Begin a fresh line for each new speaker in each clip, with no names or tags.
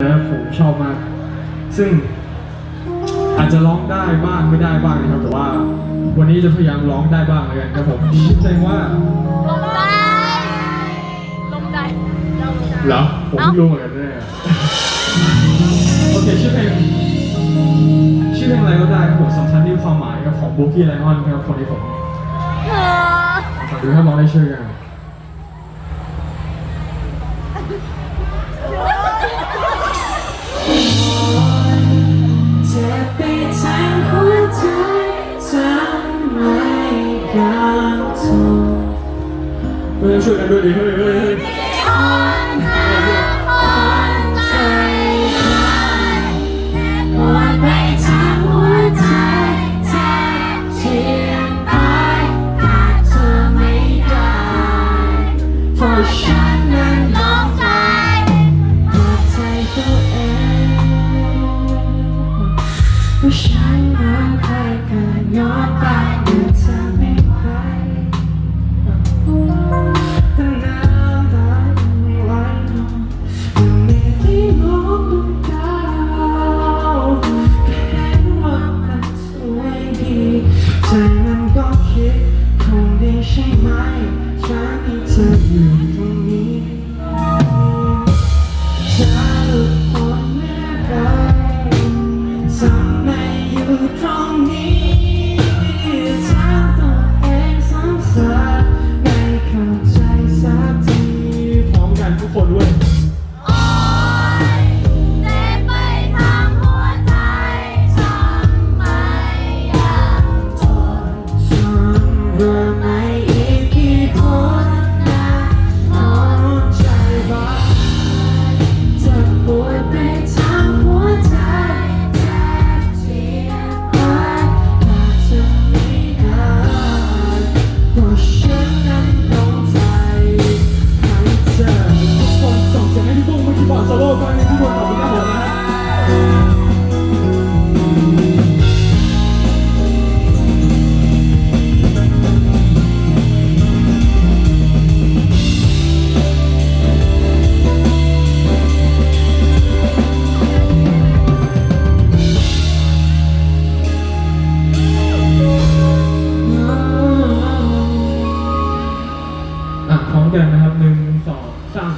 นะครับผมชอบมาก ซึ่งอาจจะร้องได้บ้างไม่ได้บ้างนะครับ แต่ว่าวันนี้จะพยายามร้องได้บ้างแล้วกันครับผมชื่อเพลงว่า
ลงใจลงใจเราลงใจ
เหรอผมไม่รู้เหมือนกันเนี่ยโอเคชื่อเพลงชื่อเพลงอะไรก็ได้ครับผมสำคัญที่ความหมายกับของบุ๊กี้ไลออนครับคนที่ผม
เธอ
ฝากดูถ้าร้องได้ช่วยกัน
เพื่
อนช่วยกันด้วยดิเฮ้ยเฮ้ยเฮ้ย
อ่อนหาอ่อนใจ
ปวดไปทั้งหัวใจแทบเทียนตายขาดเธอไม่ได้ for ฉันนั้น
ลงใจ
ปวดใจตัวเองว่าฉันนั้นเคยเกิดย้อนไป มี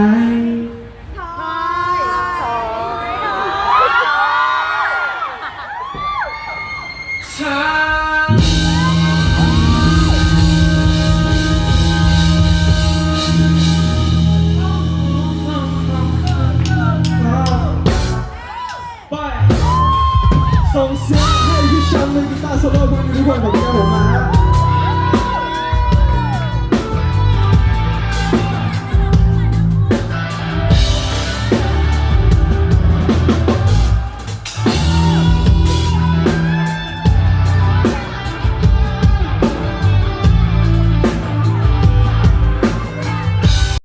ายชาส่งเสี
ย
งให้
พี่แชมเลยนกีตา
ร์โซโล่พวกนี้ทุกคนผมนะครับผม